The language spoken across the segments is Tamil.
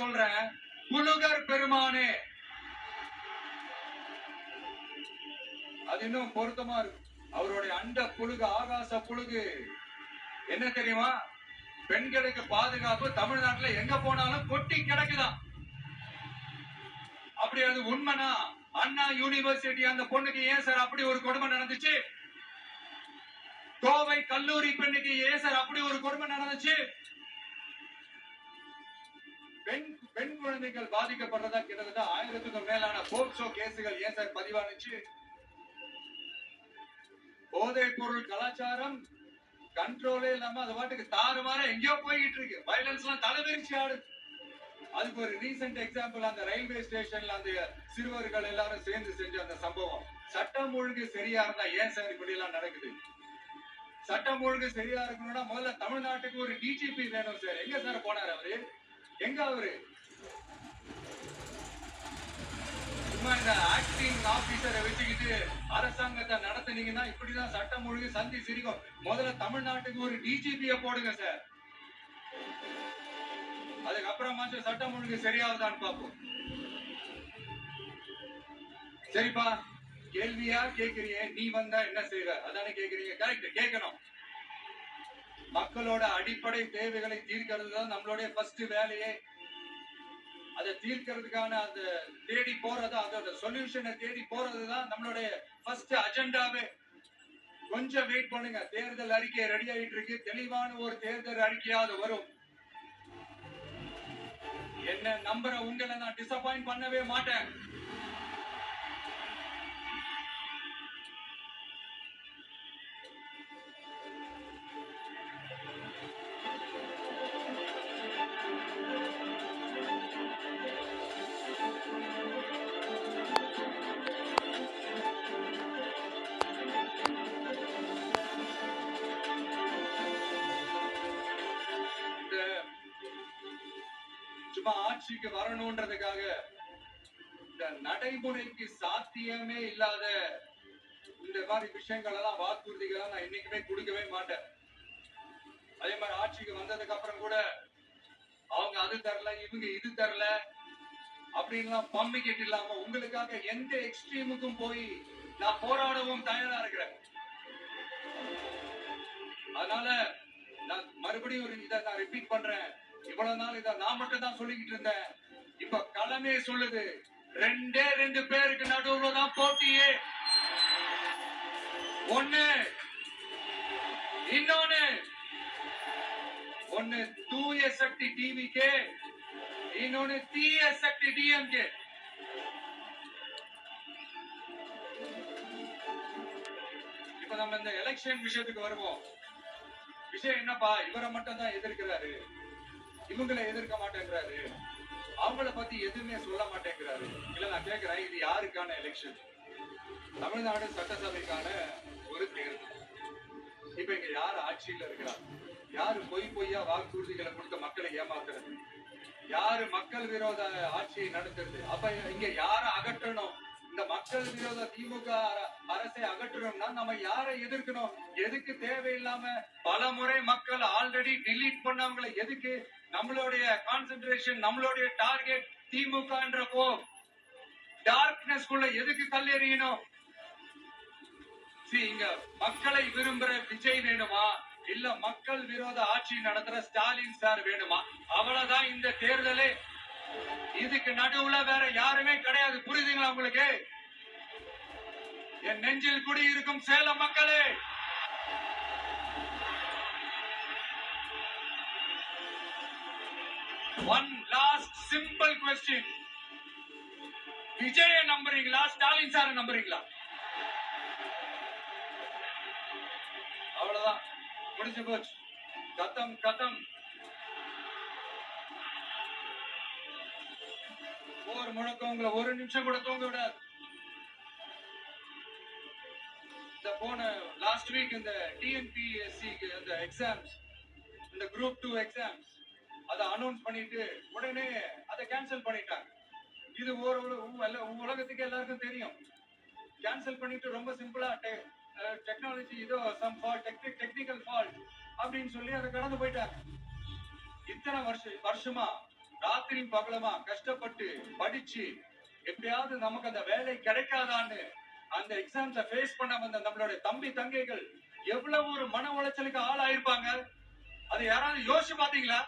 சொல்றேன் புலுகர் பெருமானே. அது இன்னும் பொருத்தமா இருக்கு அவருடைய அண்ட புழுகு ஆகாச புழுகு. என்ன தெரியுமா? பெண்களுக்கு பாதுகாப்பு தமிழ்நாட்டுல எங்க போனாலும் கொட்டி கிடக்குதாம் அப்படி அது உண்மைனா அண்ணா யூனிவர்சிட்டி அந்த பொண்ணுக்கு ஏன் சார் அப்படி ஒரு கொடுமை நடந்துச்சு? கோவை கல்லூரி பெண்ணுக்கு ஏன் சார் அப்படி ஒரு கொடுமை நடந்துச்சு? பெண் பெண் குழந்தைகள் பாதிக்கப்படுறதா கிட்டத்தட்ட ஆயிரத்துக்கும் மேலான போக்சோ கேசுகள் ஏன் சார் பதிவானுச்சு? போதைப் பொருள் கலாச்சாரம் கண்ட்ரோலே இல்லாம அது பாட்டுக்கு தாறுமாற எங்கேயோ போய்கிட்டு இருக்கு. வயலன்ஸ் எல்லாம் தலைவிரிச்சு ஆடுது அதுக்கு ஒரு ரீசெண்ட் எக்ஸாம்பிள் அந்த ரயில்வே ஸ்டேஷன்ல அந்த சிறுவர்கள் எல்லாரும் சேர்ந்து செஞ்ச அந்த சம்பவம். சட்டம் ஒழுங்கு சரியா இருந்தா ஏன் சார் இப்படி எல்லாம் நடக்குது? சட்டம் ஒழுங்கு சரியா இருக்கணும்னா முதல்ல தமிழ்நாட்டுக்கு ஒரு டிஜிபி வேணும் சார். எங்க சார் போனார் அவரு? எங்க அவரு? சும்மா இந்த ஆக்டிங் ஆபீசரை வச்சுக்கிட்டு அரசாங்கத்தை நடத்துனீங்கன்னா இப்படிதான் சட்டம் ஒழுங்கு சந்தி சிரிக்கும். முதல்ல தமிழ்நாட்டுக்கு ஒரு டிஜிபிய போடுங்க சார் அதுக்கப்புறமாச்சும் சட்டம் ஒழுங்கு சரியாகுதான்னு பார்ப்போம். சரிப்பா. கேள்வியா? கேக்குறீங்க நீ வந்தா என்ன செய்வ? அதானே கேக்குறீங்க. கரெக்ட் கேட்கணும் மக்களோட அடிப்படை தேவைகளை தீர்க்கிறது தான் நம்மளுடைய ஃபர்ஸ்ட் வேலையே. அதை தீர்க்கிறதுக்கான அந்த தேடி போறது அதோட சொல்யூஷனை தேடி போறது தான் நம்மளுடைய ஃபர்ஸ்ட் அஜெண்டாவே கொஞ்சம் வெயிட் பண்ணுங்க. தேர்தல் அறிக்கை ரெடி ஆயிட்டு இருக்கு. தெளிவான ஒரு தேர்தல் அறிக்கையாவது வரும். என்ன நம்புற உங்களை நான் டிசப்பாயிண்ட் பண்ணவே மாட்டேன். சும்மா ஆட்சிக்கு வரணும்ன்றதுக்காக இந்த நடைமுறைக்கு சாத்தியமே இல்லாத இந்த மாதிரி விஷயங்கள் எல்லாம் வாக்குறுதிகளை நான் என்னைக்குமே கொடுக்கவே மாட்டேன். அதே மாதிரி ஆட்சிக்கு வந்ததுக்கு அப்புறம் கூட அவங்க அது தரல இவங்க இது தரல அப்படின்லாம் பம்மிக்கிட்டு இல்லாம உங்களுக்காக எந்த எக்ஸ்ட்ரீமுக்கும் போய் நான் போராடவும் தயாரா இருக்கிறேன். அதனால நான் மறுபடியும் ஒரு இதை நான் ரிப்பீட் பண்றேன். இவ்வளவு நாள் இதை நான் மட்டும் தான் சொல்லிக்கிட்டு இருந்தேன். இப்ப களமே சொல்லுது. ரெண்டே ரெண்டு பேருக்கு நடுவுல தான் போட்டியே. ஒண்ணு இன்னொன்னு. ஒண்ணு தூய சக்தி டிவிக்கே இன்னொன்னு தீய சக்தி டிஎம்கே இப்ப நம்ம இந்த எலெக்ஷன் விஷயத்துக்கு வருவோம். விஷயம் என்னப்பா? இவரை மட்டும் தான் எதிர்க்கிறாரு. இவங்களை எதிர்க்க மாட்டேங்கிறாரு. அவங்கள பத்தி எதுவுமே சொல்ல மாட்டேங்கிறாரு. இல்ல நான் கேக்குறேன் இது யாருக்கான எலெக்ஷன் தமிழ்நாடு சட்டசபைக்கான ஒரு தேர்தல். இப்ப இங்க யார் ஆட்சியில இருக்கிறார் யாரு பொய் பொய்யா வாக்குறுதிகளை கொடுத்த மக்களை ஏமாத்துறது? யாரு மக்கள் விரோத ஆட்சியை நடத்துறது? அப்ப இங்க யார அகற்றணும்? இந்த மக்கள் விரோத திமுக அரசை அகற்றணும்னா நம்ம யாரை எதிர்க்கணும்? எதுக்கு தேவையில்லாம பல முறை மக்கள் ஆல்ரெடி டிலீட் பண்ணவங்களை எதுக்கு நம்மளுடைய கான்சென்ட்ரேஷன் நம்மளுடைய டார்கெட் திமுக போ டார்க்னஸ் குள்ள எதுக்கு கல்லெறியணும்? இங்க மக்களை விரும்புற விஜய் வேணுமா? இல்ல மக்கள் விரோத ஆட்சி நடத்துற ஸ்டாலின் சார் வேணுமா? அவ்வளவுதான் இந்த தேர்தலே. இதுக்கு நடுவுல வேற யாருமே கிடையாது. புரியுதுங்களா உங்களுக்கு? என் நெஞ்சில் குடியிருக்கும் சேலம் மக்களே. ஒன் லாஸ்ட் சிம்பிள் கொஸ்டின் விஜய நம்புறீங்களா? ஸ்டாலின் சார நம்புறீங்களா? அவ்வளவுதான். முடிஞ்சு போச்சு. கத்தம் கத்தம். ஒரு முழக்கம் உங்களை ஒரு நிமிஷம் கூட தூங்க விடாது. இந்த போன லாஸ்ட் வீக் இந்த டிஎன்பிஎஸ்சி அந்த எக்ஸாம்ஸ் இந்த குரூப் டூ எக்ஸாம்ஸ் அதை அனௌன்ஸ் பண்ணிட்டு உடனே அதை கேன்சல் பண்ணிட்டாங்க. இது ஒரு உ- உலகத்துக்கு எல்லாருக்கும் தெரியும். கேன்சல் பண்ணிட்டு ரொம்ப சிம்பிளா டெக்னாலஜி இதோ சம் ஃபால்ட் டெக்னிக்கல் ஃபால்ட் அப்படின்னு சொல்லி அதை கடந்து போயிட்டாங்க. இத்தனை வருஷம் வருஷமா ராத்திரி பகலமா கஷ்டப்பட்டு படிச்சு எப்படியாவது நமக்கு அந்த வேலை கிடைக்காதான்னு அந்த எக்ஸாம்ஸ ஃபேஸ் பண்ண வந்த நம்மளுடைய தம்பி தங்கைகள் எவ்வளவு ஒரு மன உளைச்சலுக்கு ஆளாயிருப்பாங்க? அதை யாராவது யோசிச்சு பாத்தீங்களா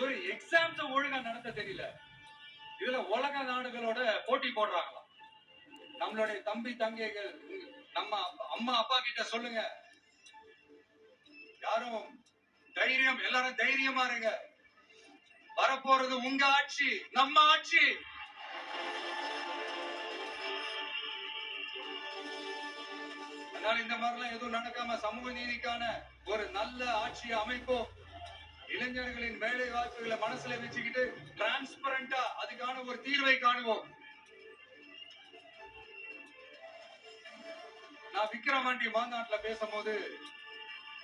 ஒரு எக்ஸாம்ஸ் ஒழுங்கா நடத்த தெரியல. இதுல உலக நாடுகளோட போட்டி போடுறாங்களாம். நம்மளுடைய தம்பி தங்கைகள் நம்ம அம்மா அப்பா கிட்ட சொல்லுங்க. யாரும் தைரியம் எல்லாரும் தைரியமா இருங்க. வரப்போறது உங்க ஆட்சி நம்ம ஆட்சி. அதனால இந்த மாதிரிலாம் எதுவும் நடக்காம சமூக நீதிக்கான ஒரு நல்ல ஆட்சி அமைப்போம். இளைஞர்களின் வேலை வாய்ப்புகளை மனசுல வச்சுக்கிட்டு டிரான்ஸ்பரண்டா அதுக்கான ஒரு தீர்வை காணுவோம். நான் விக்ரமாண்டி மாநாட்டுல பேசும்போது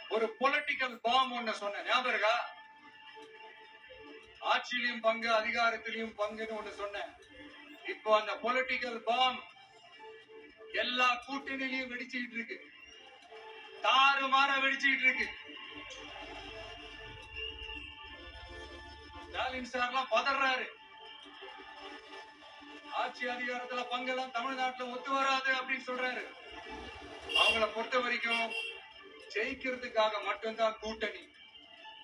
ஒரு பொலிட்டிக்கல் பாம் ஒண்ணு சொன்னேன். ஞாபகம் இருக்கா? ஆட்சியிலையும் பங்கு அதிகாரத்திலையும் பங்குன்னு ஒண்ணு சொன்னேன். இப்போ அந்த பொலிட்டிக்கல் பாம் எல்லா கூட்டணியிலையும் வெடிச்சுக்கிட்டு இருக்கு. தாறுமாற வெடிச்சுக்கிட்டு இருக்கு. ஸ்டாலின் சார்லாம் பதறாரு. ஆட்சி அதிகாரத்துல பங்கெல்லாம் தமிழ்நாட்டுல ஒத்து வராது அப்படின்னு சொல்றாரு. அவங்கள பொறுத்த வரைக்கும் ஜெயிக்கிறதுக்காக மட்டும்தான் கூட்டணி.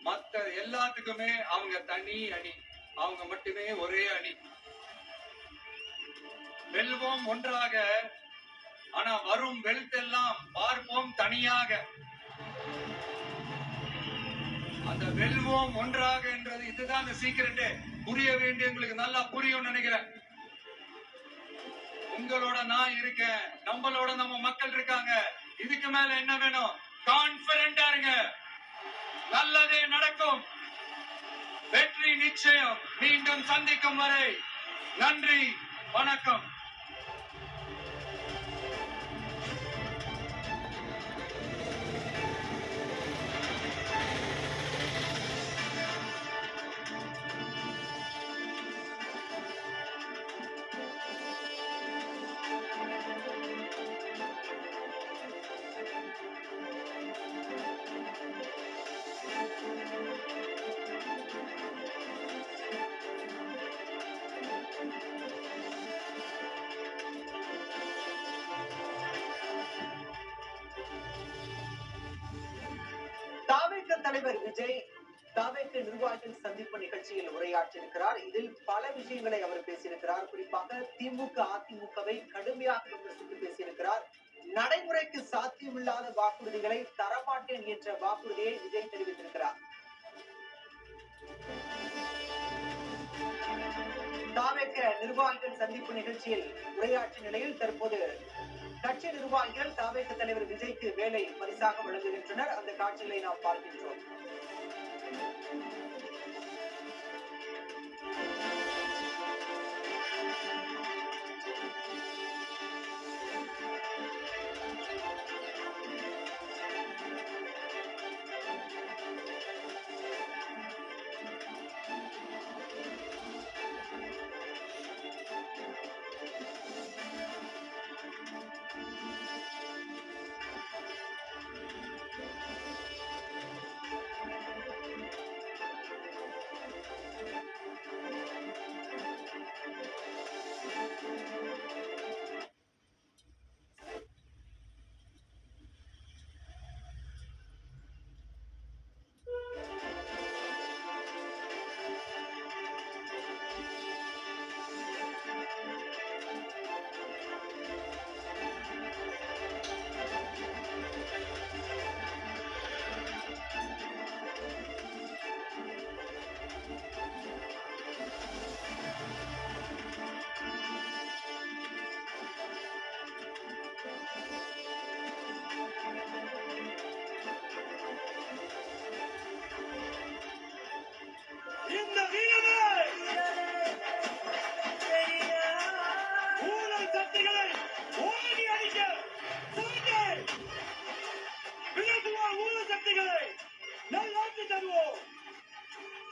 மத்த எல்லாத்துக்குமே அவங்க தனி அணி. அவங்க மட்டுமே ஒரே அணி. வெல்வோம் ஒன்றாக. ஆனா வரும் வெல்த் எல்லாம் பார்ப்போம் தனியாக. அந்த வெல்வோம் ஒன்றாக என்றது இதுதான் அந்த சீக்கிரட்டு புரிய வேண்டிய உங்களுக்கு நல்லா புரியும் நினைக்கிறேன். உங்களோட நான் இருக்கேன். நம்மளோட நம்ம மக்கள் இருக்காங்க. இதுக்கு மேல என்ன வேணும்? கான்பிடண்டா இருங்க. நல்லதே நடக்கும். வெற்றி நிச்சயம். மீண்டும் சந்திக்கும் வரை நன்றி வணக்கம். தலைவர் விஜய் தாவேக்கு நிர்வாகிகள் சந்திப்பு நிகழ்ச்சியில் உரையாற்றியிருக்கிறார். இதில் பல விஷயங்களை அவர் பேசியிருக்கிறார். குறிப்பாக திமுக அதிமுகவை கடுமையாக விமர்சித்து பேசியிருக்கிறார். நடைமுறைக்கு சாத்தியமில்லாத வாக்குறுதிகளை தரமாட்டேன் என்ற வாக்குறுதியை விஜய் தெரிவித்திருக்கிறார். தாவேக்க நிர்வாகிகள் சந்திப்பு நிகழ்ச்சியில் உரையாற்றிய நிலையில் தற்போது கட்சி நிர்வாகிகள் தாவேக்க தலைவர் வேலை பரிசாக வழங்குகின்றனர். அந்த காட்சிகளை நாம் பார்க்கின்றோம்.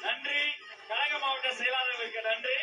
நன்றி. கழக மாவட்ட செயலாளர்களுக்கு நன்றி.